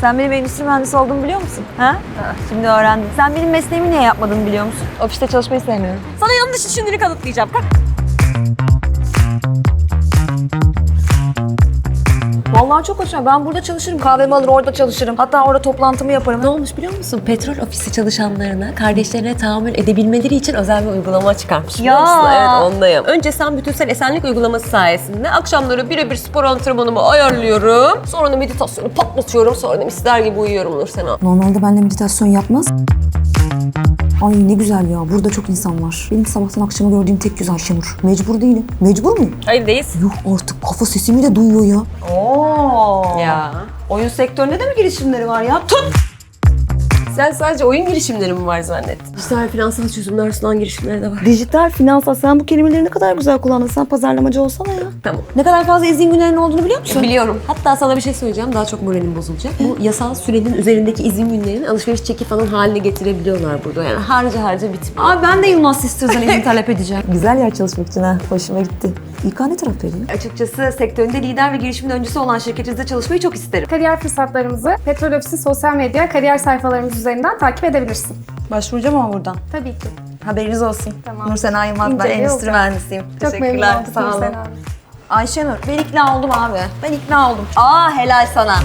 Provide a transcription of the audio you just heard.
Sen benim endüstri mühendisi olduğumu biliyor musun? Ha? Şimdi öğrendim. Sen benim mesleğimi niye yapmadığını biliyor musun? Ofiste çalışmayı sevmiyorum. Sana yanlış düşündüğünü kanıtlayacağım. Kalk. Vallahi çok hoşuma. Ben burada çalışırım. Kahvemi alır orada çalışırım. Hatta orada toplantımı yaparım. Ne olmuş biliyor musun? Petrol ofisi çalışanlarına, kardeşlerine tahammül edebilmeleri için özel bir uygulama çıkarmış. Ya. musun? Evet ondayım. Önce sen bütünsel esenlik uygulaması sayesinde akşamları birebir spor antrenmanımı ayarlıyorum. Sonra da meditasyonu patlatıyorum. Sonra da misler gibi uyuyorum Nur Sena. Normalde benimle meditasyon yapmaz. Ay ne güzel ya. Burada çok insan var. Benim sabahtan akşama gördüğüm tek yüz Ayşenur. Mecbur değilim. Mecbur muyum? Hayır değiliz. Yuh artık kafa sesimi de duyuyor ya. Oo. Ya. Oyun sektöründe de mi girişimleri var ya? Tut! Sen sadece oyun girişimleri mi var zannettin? Dijital finansal çözümler sunan girişimleri de var. Dijital finansal sen bu kelimeleri ne kadar güzel kullandın. Sen pazarlamacı olsana ya. Tamam. Ne kadar fazla izin günlerinin olduğunu biliyor musun? Biliyorum. Hatta sana bir şey söyleyeceğim. Daha çok moralim bozulacak. Bu yasal sürenin üzerindeki izin günlerini alışveriş çeki falan haline getirebiliyorlar burada. Yani harca harca bitmiyor. Abi ben de Yunus Sisters'dan izin talep edeceğim. Güzel yer çalışmak için ha. Hoşuma gitti. İK ne taraftaydı? Açıkçası sektöründe lider ve girişimin öncüsü olan şirketinizde çalışmayı çok isterim. Kariyer fırsatlarımızı Petrol Ofisi sosyal medya kariyer sayfalarımız üzerinden takip edebilirsin. Başvuracağım ama buradan. Tabii ki. Haberiniz olsun. Tamam. Nur Sena Yılmaz ben İnceliyor endüstri mühendisiyim. Çok memnun Teşekkürler. olduk Sağ olun. Nursel abi. Ayşenur ben ikna oldum abi. Ben ikna oldum. Aa helal sana.